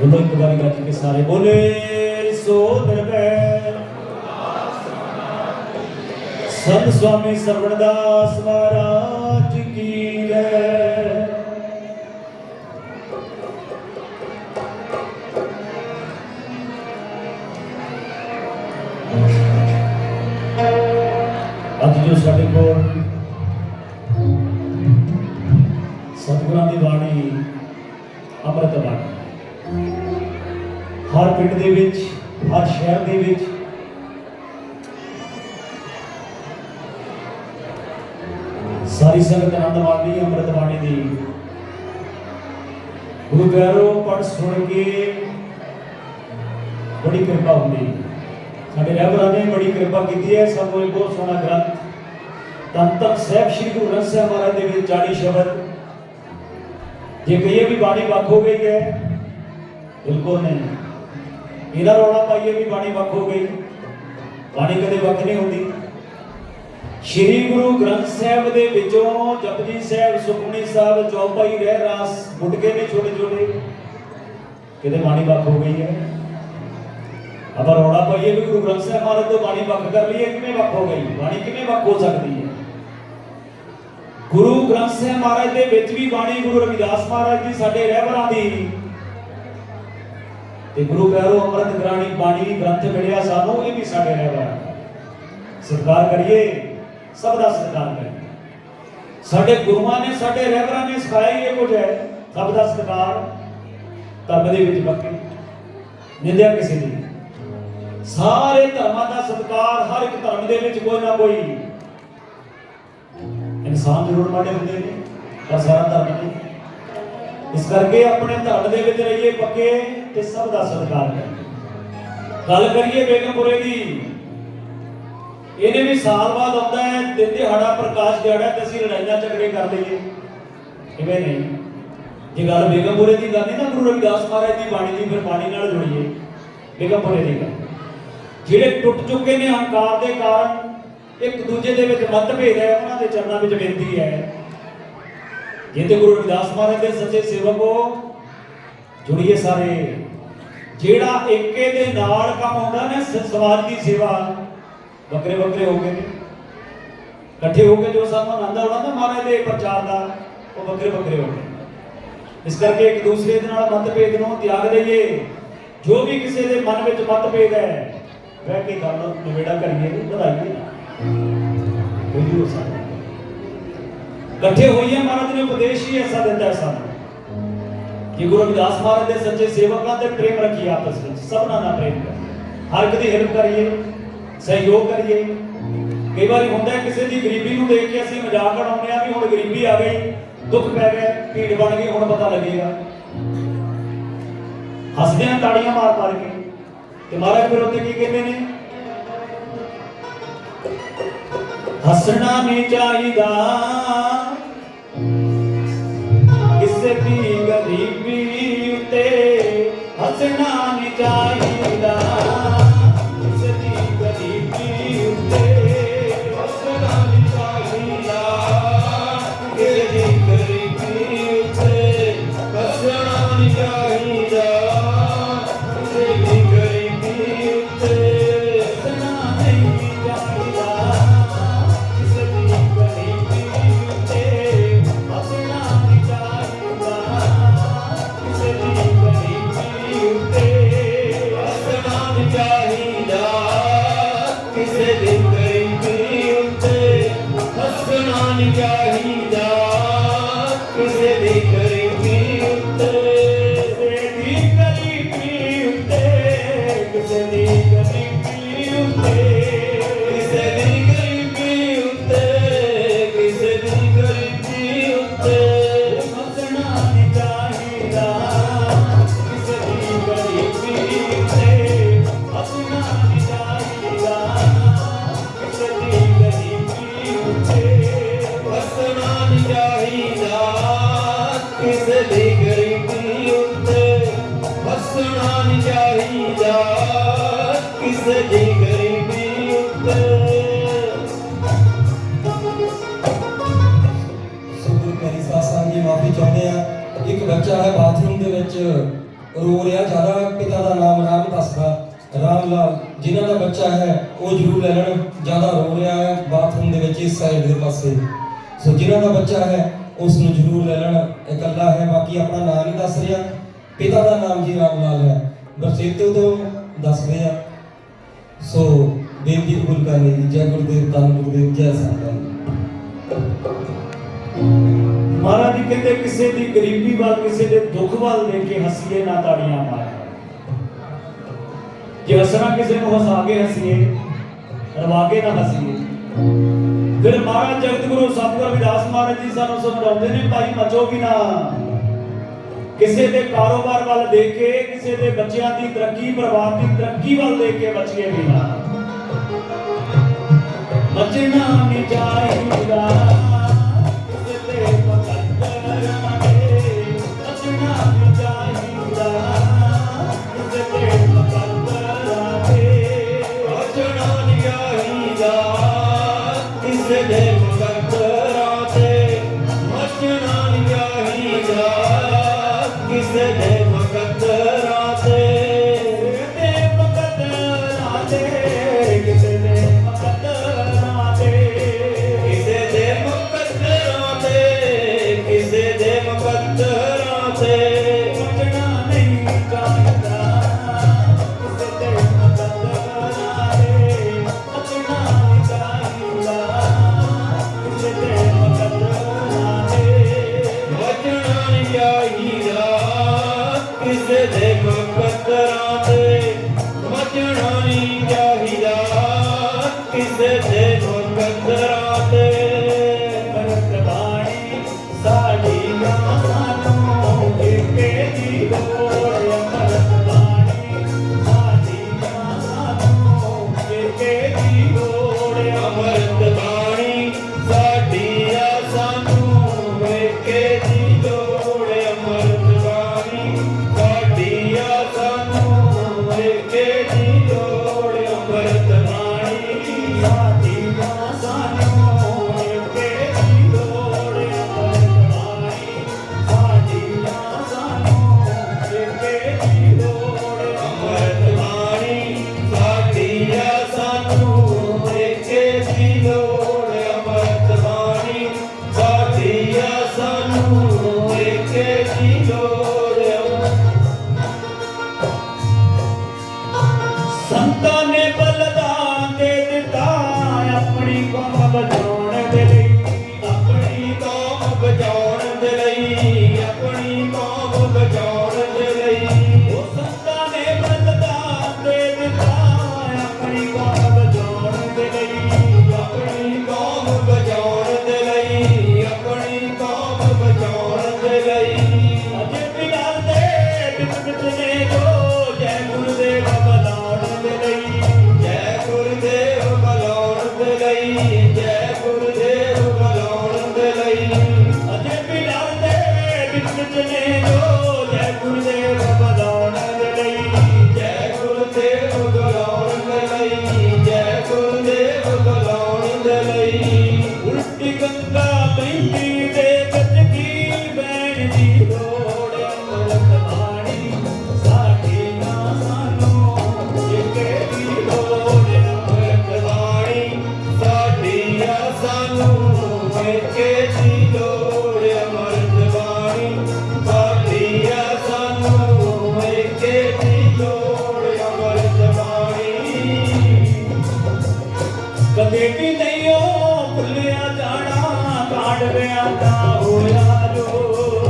ਬੋਲੋ ਇੱਕ ਵਾਰੀ ਗੱਜ ਕੇ ਸਾਰੇ ਬੋਲੇ ਸੋ ਨਿਰਭੈ ਸੰਤ ਸਵਾਮੀ ਸਰਵਣਦਾਸ ਮਹਾਰਾਜ। ਅੰਮ੍ਰਿਤ ਬਾਣੀ। ਹਰ ਪਿੰਡ ਦੇ ਵਿੱਚ, ਹਰ ਸ਼ਹਿਰ ਦੇ ਵਿੱਚ ਸਾਰੀ ਸੰਗਤ ਆਨੰਦ ਮਾਣਦੀ ਅੰਮ੍ਰਿਤ ਬਾਣੀ ਦੀ। ਗੁਰੂ ਪਿਆਰੋ ਪੜ ਸੁਣ ਕੇ ਬੜੀ ਕਿਰਪਾ ਹੁੰਦੀ। ਸਾਡੇ ਰਹਿਬਰਾਂ ਨੇ ਬੜੀ ਕਿਰਪਾ ਕੀਤੀ ਹੈ। ਸਾਨੂੰ ਬਹੁਤ ਸੋਹਣਾ ਗ੍ਰੰਥ। ਤਨ ਤੱਕ ਸਾਹਿਬ, ਸ੍ਰੀ ਗੁਰੂ ਗ੍ਰੰਥ ਸਾਹਿਬ ਮਹਾਰਾਜ ਦੇ ਵਿੱਚ 40 ਸ਼ਬਦ। ਜੇ ਕਹੀਏ ਵੀ ਬਾਣੀ ਵੱਖ ਹੋ ਗਈ ਹੈ, ਬਿਲਕੁਲ ਨਹੀਂ। ਇਹਦਾ ਰੌਲਾ ਪਾਈਏ ਵੀ ਬਾਣੀ ਵੱਖ ਹੋ ਗਈ। ਬਾਣੀ ਕਦੇ ਵੱਖ ਨਹੀਂ ਹੁੰਦੀ। ਸ੍ਰੀ ਗੁਰੂ ਗ੍ਰੰਥ ਸਾਹਿਬ ਦੇ ਵਿੱਚੋਂ ਜਪਜੀ ਸਾਹਿਬ, ਸੁਖਮਨੀ ਸਾਹਿਬ, ਚੌਪਾਈ ਰਹਿ ਰਾਸ ਗੁਟਕੇ ਨੇ ਛੋਟੇ ਛੋਟੇ। ਕਿਤੇ ਬਾਣੀ ਵੱਖ ਹੋ ਗਈ ਹੈ। ਆਪਾਂ ਰੌਲਾ ਪਾਈਏ ਵੀ ਗੁਰੂ ਗ੍ਰੰਥ ਸਾਹਿਬ ਮਹਾਰਾਜ ਤੋਂ ਬਾਣੀ ਵੱਖ ਕਰ ਲਈਏ, ਕਿਵੇਂ ਵੱਖ ਹੋ ਗਈ? ਬਾਣੀ ਕਿਵੇਂ ਵੱਖ ਹੋ ਸਕਦੀ ਹੈ? ਗੁਰੂ ਗ੍ਰੰਥ ਸਾਹਿਬ ਮਹਾਰਾਜ ਦੇ ਵਿੱਚ ਵੀ ਬਾਣੀ ਗੁਰੂ ਰਵਿਦਾਸ ਮਹਾਰਾਜ ਜੀ ਸਾਡੇ ਰਹਿਬਰਾਂ ਦੀ। ਤੇ ਗੁਰੂ ਪਿਆਰੋ ਅੰਮ੍ਰਿਤ ਗ੍ਰਾਣੀ ਬਾਣੀ ਗ੍ਰੰਥ ਮਿਲਿਆ ਸਾਨੂੰ, ਇਹ ਵੀ ਸਾਡੇ ਰਹਿਬਰ ਸਤਿਕਾਰ ਕਰੀਏ, ਸਭ ਦਾ ਸਤਿਕਾਰ ਕਰੀਏ। ਸਾਡੇ ਗੁਰੂਆਂ ਨੇ, ਸਾਡੇ ਰਹਿਬਰਾਂ ਨੇ ਸਿਖਾਇਆ ਇਹ ਕੁਝ ਹੈ, ਸਭ ਦਾ ਸਤਿਕਾਰ ਧਰਮ ਦੇ ਵਿੱਚ ਬੱਕੇ ਨਿੰਦਿਆ ਕਿਸੇ ਦੀ ਸਾਰੇ ਧਰਮਾਂ ਦਾ ਸਤਿਕਾਰ ਹਰ ਇੱਕ ਧਰਮ ਦੇ ਵਿੱਚ ਕੋਈ ਨਾ ਕੋਈ ਇਨਸਾਨ ਜ਼ਰੂਰ ਮਾੜੇ ਹੁੰਦੇ ਨੇ ਪਰ ਸਾਰਾ ਧਰਮ ਨਹੀਂ ਇਸ ਕਰਕੇ ਆਪਣੇ ਧਰਮ ਦੇ ਵਿੱਚ ਰਹੀਏ ਪੱਕੇ ਤੇ ਸਭ ਦਾ ਸਤਿਕਾਰ ਕਰੀਏ। ਗੱਲ ਕਰੀਏ ਬੇਗਮਪੁਰੇ ਦੀ, ਇਹਨੇ ਵੀ ਸਾਲ ਬਾਅਦ ਆਉਂਦਾ ਹੈ, ਦਿਨ ਦਿਹਾੜਾ ਪ੍ਰਕਾਸ਼ ਦਿਹਾੜਾ ਤੇ ਅਸੀਂ ਲੜਾਈਆਂ ਝਗੜੇ ਕਰ ਲਈਏ। ਕਿਵੇਂ ਨਹੀਂ? ਜੇ ਗੱਲ ਬੇਗਮਪੁਰੇ ਦੀ ਗੱਲ ਨਹੀਂ ਨਾ ਗੁਰੂ ਰਵਿਦਾਸ ਮਹਾਰਾਜ ਦੀ ਬਾਣੀ ਦੀ ਫਿਰ ਬਾਣੀ ਨਾਲ ਜੁੜੀਏ। ਬੇਗਮਪੁਰੇ ਦੀ ਗੱਲ। ਜਿਹੜੇ ਟੁੱਟ ਚੁੱਕੇ ਨੇ ਹੰਕਾਰ ਦੇ ਕਾਰਨ ਇੱਕ ਦੂਜੇ ਦੇ ਵਿੱਚ ਮਤਭੇਦ ਹੈ, ਉਹਨਾਂ ਦੇ ਚਰਨਾਂ ਵਿੱਚ ਬੇਨਤੀ ਹੈ। ਜੇ ਗੁਰੂ ਰਵਿਦਾਸ ਮਹਾਰਾਜ ਦੇ ਸੱਚੇ ਸੇਵਕੋ ਜੁੜੀਏ ਸਾਰੇ। ਜਿਹੜਾ ਏਕੇ ਦੇ ਨਾਲ ਕੰਮ ਹੁੰਦਾ ਨਾ ਸਮਾਜ ਦੀ ਸੇਵਾ, ਵੱਖਰੇ ਵੱਖਰੇ ਹੋ ਗਏ ਇਕੱਠੇ ਹੋ ਕੇ ਜੋ ਸਾਨੂੰ ਆਨੰਦ ਆਉਣਾ ਨਾ ਮਹਾਰਾਜ ਦੇ ਪ੍ਰਚਾਰ ਦਾ, ਉਹ ਵੱਖਰੇ ਵੱਖਰੇ ਹੋ ਗਏ। ਇਸ ਕਰਕੇ ਇੱਕ ਦੂਸਰੇ ਦੇ ਨਾਲ ਮਤਭੇਦ ਨੂੰ ਤਿਆਗ ਦਈਏ ਜੋ ਵੀ ਕਿਸੇ ਦੇ ਮਨ ਵਿੱਚ ਮਤਭੇਦ ਹੈ, ਬਹਿ ਕੇ ਗੱਲ ਨੂੰ ਨਿਬੇੜਾ ਕਰੀਏ, ਵਧਾਈਏ। ਨਾ ਹੋ ਸਕਦਾ ਇਕੱਠੇ ਹੋਈਏ ਮਹਾਰਾਜ ਨੇ ਉਪਦੇਸ਼ ਹੀ ਐਸਾ ਦਿੰਦਾ ਹੈ ਸਾਨੂੰ ਕਿ ਗੁਰੂ ਰਵਿਦਾਸ ਮਹਾਰਾਜ ਦੇ ਸੱਚੇ ਸੇਵਕਾਂ ਤੇ ਪ੍ਰੇਮ ਰੱਖੀਏ ਆਪਸ ਵਿੱਚ, ਸਭਨਾਂ ਨਾਲ ਪ੍ਰੇਮ ਕਰੀਏ। ਹਰ ਇੱਕ ਦੀ ਹੈਲਪ ਕਰੀਏ, ਸਹਿਯੋਗ ਕਰੀਏ। ਕਈ ਵਾਰੀ ਹੁੰਦਾ ਹੈ ਕਿਸੇ ਦੀ ਗਰੀਬੀ ਨੂੰ ਦੇਖ ਕੇ ਅਸੀਂ ਮਜ਼ਾਕ ਉਡਾਉਂਦੇ ਆ ਵੀ ਹੁਣ ਗਰੀਬੀ ਆ ਗਈ, ਦੁੱਖ ਪੈ ਗਿਆ, ਭੀੜ ਬਣ ਗਈ, ਹੁਣ ਪਤਾ ਲੱਗੇਗਾ। ਹੱਸਦੇ ਆ ਤਾੜੀਆਂ ਮਾਰ ਮਾਰ ਕੇ। ਤੇ ਮਹਾਰਾਜ ਫਿਰ ਉੱਤੇ ਕੀ ਕਹਿੰਦੇ ਨੇ? ਹੱਸਣਾ ਨਹੀਂ ਚਾਹੀਦਾ। ਕਿਸੇ ਦੀ ਗਰੀਬੀ ਉਤੇ ਹੱਸਣਾ ਨਹੀਂ ਚਾਹੀਦਾ। ਮਾਫੀ ਚਾਹੁੰਦੇ ਆ। ਇੱਕ ਬੱਚਾ ਹੈ ਬਾਥਰੂਮ ਦੇ ਵਿੱਚ, ਰੋ ਰਿਹਾ, ਜ਼ਿਆਦਾ ਪਿਤਾ ਦਾ ਨਾਮ ਰਾਮ ਦੱਸਦਾ। ਰਾਮ ਲਾਲ, ਜਿਨ੍ਹਾਂ ਦਾ ਬੱਚਾ ਹੈ, ਉਹ ਜ਼ਰੂਰ ਲੈ ਲੈਣ। ਜ਼ਿਆਦਾ ਰੋ ਰਿਹਾ ਹੈ ਬਾਥਰੂਮ ਦੇ ਵਿੱਚ, ਇਸ ਸਾਈਡ ਦੇ ਪਾਸੇ। ਸੋ ਜਿਨ੍ਹਾਂ ਦਾ ਬੱਚਾ ਹੈ ਉਸ ਨੂੰ ਜ਼ਰੂਰ ਲੈ ਲੈਣ। ਇਕੱਲਾ ਹੈ, ਬਾਕੀ ਆਪਣਾ ਨਾਮ ਨਹੀਂ ਦੱਸ ਰਿਹਾ। ਪਿਤਾ ਦਾ ਨਾਮ ਜੀ ਰਾਮ ਲਾਲ ਹੈ। ਬਰਸੇਤੇ ਤੋਂ ਦੱਸਦੇ ਆ। ਸੋ ਬੇਨਤੀ ਕਬੂਲ ਕਰਨੀ ਜੀ, ਜੈ ਗੁਰਦੇਵ, ਧੰਨ ਗੁਰਦੇਵ, ਜੈ ਸੰਤਾਂ ਮਹਾਰਾਜ ਜੀ ਕਹਿੰਦੇ ਕਿਸੇ ਦੀ ਗਰੀਬੀ ਵੱਲ, ਕਿਸੇ ਦੇ ਦੁੱਖ ਵੱਲ ਦੇਖ ਕੇ ਹੱਸੀਏ, ਨਾ ਤਾੜੀਆਂ ਮਾਰ। ਜੇ ਹੱਸਣਾ ਕਿਸੇ ਨੂੰ ਹਸਾ ਕੇ ਹੱਸੀਏ ਰਵਾ ਕੇ ਨਾ ਹੱਸੀਏ। ਫਿਰ ਮਹਾਰਾਜ ਜਗਤ ਸਤਿਗੁਰੂ ਰਵਿਦਾਸ ਮਹਾਰਾਜ ਜੀ ਸਾਨੂੰ ਸਮਝਾਉਂਦੇ ਨੇ, ਭਾਈ ਮਚੋ ਵੀ ਨਾ? ਕਿਸੇ ਦੇ ਕਾਰੋਬਾਰ ਵੱਲ ਦੇਖ ਕੇ, ਕਿਸੇ ਦੇ ਬੱਚਿਆਂ ਦੀ ਤਰੱਕੀ, ਪਰਿਵਾਰ ਦੀ ਤਰੱਕੀ ਵੱਲ ਦੇਖ ਕੇ ਬਚੀਏ ਵੀ ਨਾ। ਚਾਹੀਦਾ ਕਿਸੇ ਦੇ ਮੁਕੱਦਰਾਂ ਕਿਸੇ ਦੇ ਮਾਂਡਵਿਆਂ ਦਾ ਹੋਇਆ ਜੋ।